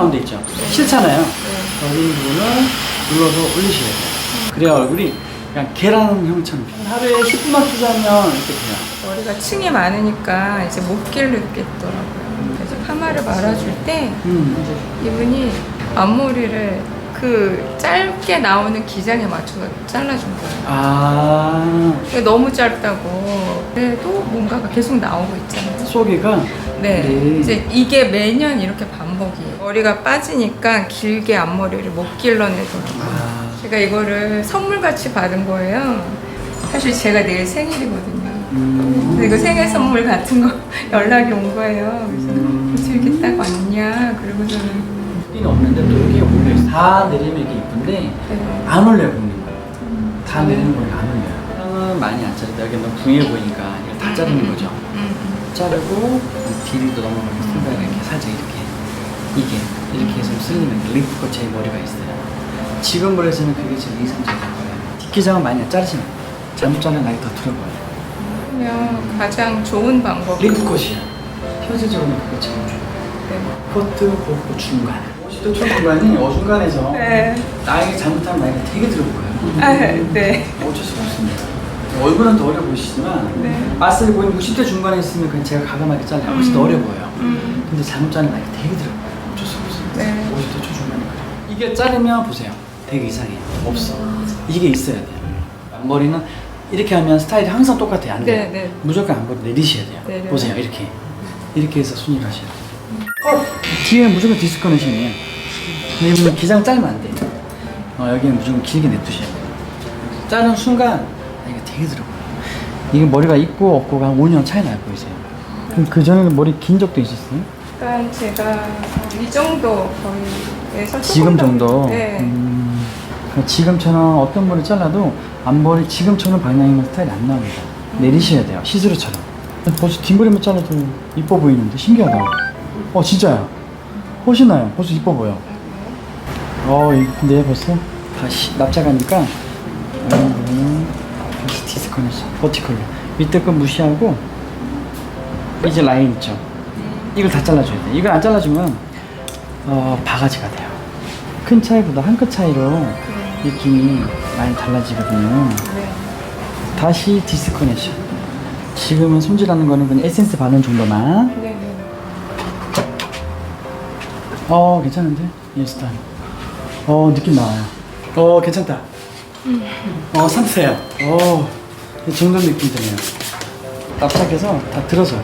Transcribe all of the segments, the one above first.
가운데 있죠. 싫잖아요. 여기 부분을 눌러서 올리셔야 돼요. 그래야 얼굴이 그냥 계란 형처럼 하루에 10분만 투자하면 이렇게 돼요. 머리가 층이 많으니까 이제 못 길르겠더라고요. 그래서 파마를 말아줄 때 음. 이분이 앞머리를 그 짧게 나오는 기장에 맞춰서 잘라준 거예요. 아, 너무 짧다고. 그래도 뭔가가 계속 나오고 있잖아요. 쏘개가 네. 네. 이제 이게 매년 이렇게 반복이에요. 머리가 빠지니까 길게 앞머리를 못 길러내더라고요. 아, 제가 이거를 선물같이 받은 거예요. 사실 제가 내일 생일이거든요. 음. 근데 이거 생일 선물 같은 거 연락이 온 거예요. 그래서 음. 이렇게 딱 왔냐. 그리고 저는 띠는 없는데 또 여기에 올려있어. 다 내리면 이게 이쁜데 네. 안 올려요, 보는 거. 다 내리는 거안 올려요. 사람은 많이 안 자르다. 여기 너무 붕해 보이니까 이걸 다 자르는 거죠. 음, 자르고 뒤로도 넘어가게 순간 이렇게 살짝 이렇게 이게 이렇게 해서 쓸리면 리프가 제 머리가 있어요. 지금 머리에서는 그게 제일 이상적인 거예요. 뒷기장은 많이 안 자르시면. 잘못 자르면 나이 더 들어 보여요. 그러면 가장 좋은 방법이 리프컷이야. 현실적으로는 그거 제일 좋아요. 네. 커트, 복부, 중간. 50도 중간이 어중간해서 네. 나에게 잘못하면 나이가 되게 들어 보여요. 아, 네. 어쩔 수가 없습니다. 얼굴은 더 어려 보이시지만 네. 맛을 보이면 60대 중반에 있으면 그냥 제가 가감하게 잘라요. 훨씬 더 어려 보여요. 음. 근데 잘못 자르면 나이가 되게 들어 보여요. 어쩔 수가 없어요. 네. 50대 초중반에 그래요. 이게 자르면 보세요. 되게 이상해요. 없어. 이게 있어야 돼요. 앞머리는 이렇게 하면 스타일이 항상 똑같아요. 안 돼요. 네, 네. 무조건 앞머리 내리셔야 돼요. 네, 네. 보세요. 이렇게. 이렇게 해서 순위를 하셔야 돼요. 어, 뒤에는 무조건 디스커네션이에요. 근데 이분은 기장 짧으면 안 돼요. 어, 여기는 무조건 길게 냅두셔야 돼요. 자른 순간 보여요. 이게 머리가 있고 없고가 한 5년 차이 나요, 보이세요? 그럼 그 전에는 머리 긴 적도 있었어요? 그러니까 제가 이 정도 거의에서 지금 정도? 네. 음, 지금처럼 어떤 머리 잘라도 앞머리 지금처럼 방향이나 스타일이 안 나옵니다. 내리셔야 돼요. 시스루처럼. 벌써 뒷머리만 잘라도 이뻐 보이는데 신기하다. 어 진짜야. 훨씬 나요. 벌써 이뻐 보여. 어 근데 벌써 다시 납작하니까 음, 디스커네션 버티컬로 밑에 거 무시하고 이제 라인 있죠. 이걸 다 잘라줘야 돼. 이걸 안 잘라주면 어, 바가지가 돼요. 큰 차이보다 한 끗 차이로 느낌이 많이 달라지거든요. 네. 다시 디스커네션. 지금은 손질하는 거는 그냥 에센스 바른 정도만. 네. 네. 어, 괜찮은데? 이 스타일. 어, 느낌 나와요. 어, 괜찮다. 어, 상세해요. 어, 이 정도 느낌 드네요. 납작해서 다 들어서.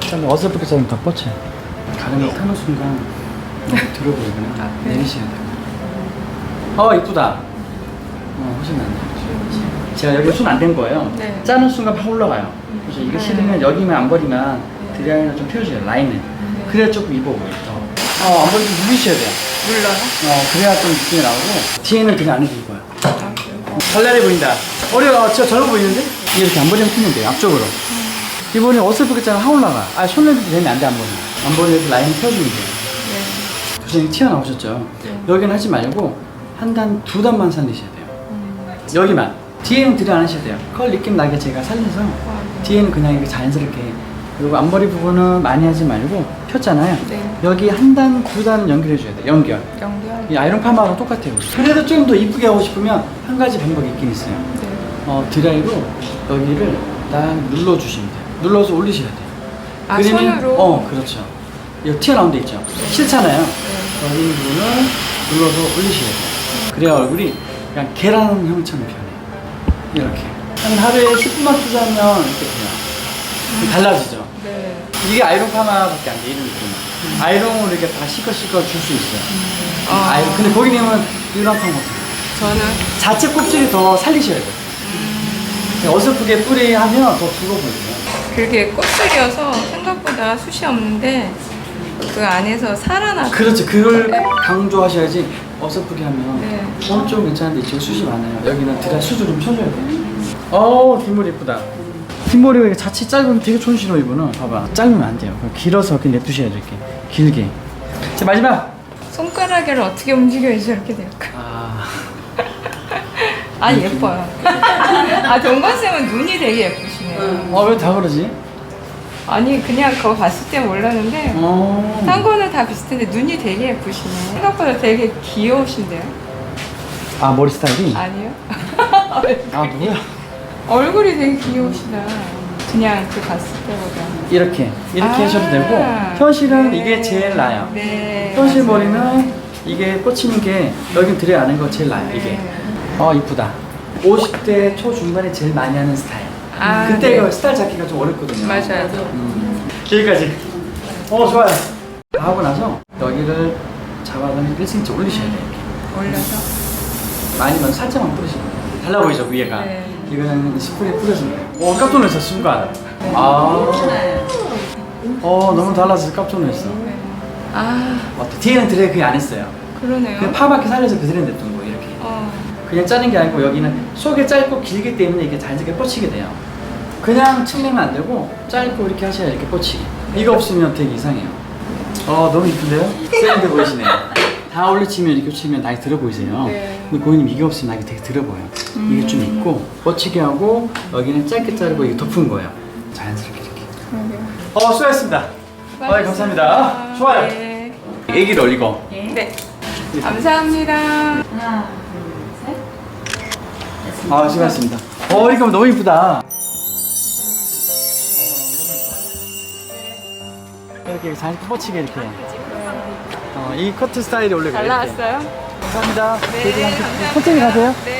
좀 어설프게 자르면 더 뻗쳐 요. 가름을 타는 순간 너무 들어 보이구나. 네. 내리셔야 돼요. 어, 이쁘다. 어, 훨씬 낫네요. 제가 여기 손 안 댄 거예요. 네. 자는 순간 확 올라가요. 그래서 이거 네. 싫으면 여기만 안 버리면 드라이너 좀 펴줘요, 라인을. 그래야 조금 이뻐 보여요. 어, 안 버리면 누비셔야 돼요. 물러요? 어, 그래야 좀 느낌이 나오고, 뒤에는 그냥 안 해줄. 아, 그래요? 어, 발랄해 보인다. 어려, 어, 저 젊어 보이는데? 이렇게 안 버리면 피면 돼요, 앞쪽으로. 이번에 어설프게 자면 확 올라가. 아, 손을 대면 안 돼, 안 버리면. 안 버리면 라인 펴주면 돼요. 네. 부장님 튀어나오셨죠? 네. 여기는 하지 말고, 한 단, 두 단만 살리셔야 돼요. 음. 여기만. 뒤에는 들이 안 하셔야 돼요. 컬 느낌 나게 제가 살려서, 아, 네. 뒤에는 그냥 이렇게 자연스럽게. 그리고 앞머리 부분은 많이 하지 말고, 폈잖아요. 네. 여기 한 단, 두 단 연결해줘야 돼요. 연결. 연결. 이 아이론 파마랑 똑같아요. 그래도 좀 더 이쁘게 하고 싶으면 한 가지 방법이 있긴 있어요. 네. 어, 드라이로 여기를 딱 눌러주시면 돼요. 눌러서 올리셔야 돼요. 아, 손으로? 어, 그렇죠. 여기 튀어나온 데 있죠. 싫잖아요. 네. 여기 부분을 눌러서 올리셔야 돼요. 그래야 얼굴이 그냥 계란 형처럼 변해요. 이렇게. 한 하루에 10분만 투자하면 이렇게 돼요. 달라지죠. 네. 이게 아이론 파마밖에 안 돼, 이런 느낌. 아이론으로 이렇게 다 시커시커 줄 수 있어요. 아. 아이론. 근데 고객님은 이런 파마 못해요. 저는 자체 껍질이 더 살리셔야 돼요. 그냥 어설프게 뿌리 하면 더 죽어 보여요. 그게 껍질이어서 생각보다 숱이 없는데 그 안에서 살아나. 그렇죠. 그걸 강조하셔야지 어설프게 하면 네. 쪽은 괜찮은데 이쪽은 숱이 많아요. 여기는 드라이 숱을 좀 쳐줘야 돼요. 어우 뒷머리 이쁘다. 뒷머리가 이게 자칫 짧으면 되게 촌스러워 이거는. 봐봐. 짧으면 안 돼요. 그냥 길어서 그냥 냅두셔야죠 이렇게. 길게. 자 마지막. 손가락을 어떻게 움직여야지 저렇게 될까? 아 아 예뻐요. 아 동건 쌤은 눈이 되게 예쁘시네요. 어 왜 다 그러지? 아니 그냥 그거 봤을 때 몰랐는데 어. 딴 거는 다 비슷한데 눈이 되게 예쁘시네. 생각보다 되게 귀여우신데요? 아 머리 스타일이? 아니요? 아 누구야? 얼굴이 되게 귀여우시다. 그냥 그 봤을 때보다. 이렇게 이렇게 아, 하셔도 되고 현실은 네. 이게 제일 나아요. 네. 현실 맞아요. 머리는 이게 꽂히는 게 여긴 들여야 하는 거 제일 나아요. 이게. 네. 어 이쁘다. 50대 초중반에 제일 많이 하는 스타일. 아, 그때가 네. 스타일 잡기가 좀 어렵거든요. 맞아요. 음. 여기까지. 어 좋아요. 다 하고 나서 여기를 잡아서 1cm 올리셔야 돼요. 이렇게. 올려서. 많이 먼저 살짝만 뿌리시면 돼요. 달라 보이죠 위에가. 네. 이거는 스프레이 뿌려주면 돼요. 오 깜짝 놀랐어 순간. 아. 어 너무 달라서 깜짝 놀랐어. 네. 아 어때? 뒤에는 드래그 안 했어요. 그러네요. 파밖에 살려서 그대로 냈던 거 이렇게. 어. 그냥 짜는 게 아니고 여기는 속이 짧고 길기 때문에 이게 자연스럽게 뻗치게 돼요. 그냥 측내면 안 되고 짧고 이렇게 하셔야 이렇게 뻗치게. 이거 없으면 되게 이상해요. 어 너무 이쁜데요? 세련돼 보이시네요. 다 올려치면 이렇게 치면 나이 들어 보이세요. 네. 근데 고객님 이게 없으면 나이 되게 들어 보여요. 이게 좀 있고 뻗치게 하고 여기는 짧게 자르고 이게 덮은 거예요. 자연스럽게 이렇게. 어 수고하셨습니다. 아, 감사합니다. 좋아요. 네. 애기를 올리고. 네. 감사합니다. 하나, 둘, 셋. 아 수고하셨습니다. 어 이거 너무 이쁘다. 이렇게 잘 뻗치게 이렇게. 어, 이 커트 스타일이 원래 잘 그래요, 이렇게. 나왔어요? 감사합니다. 네, 감사합니다. 천천히 가세요. 네.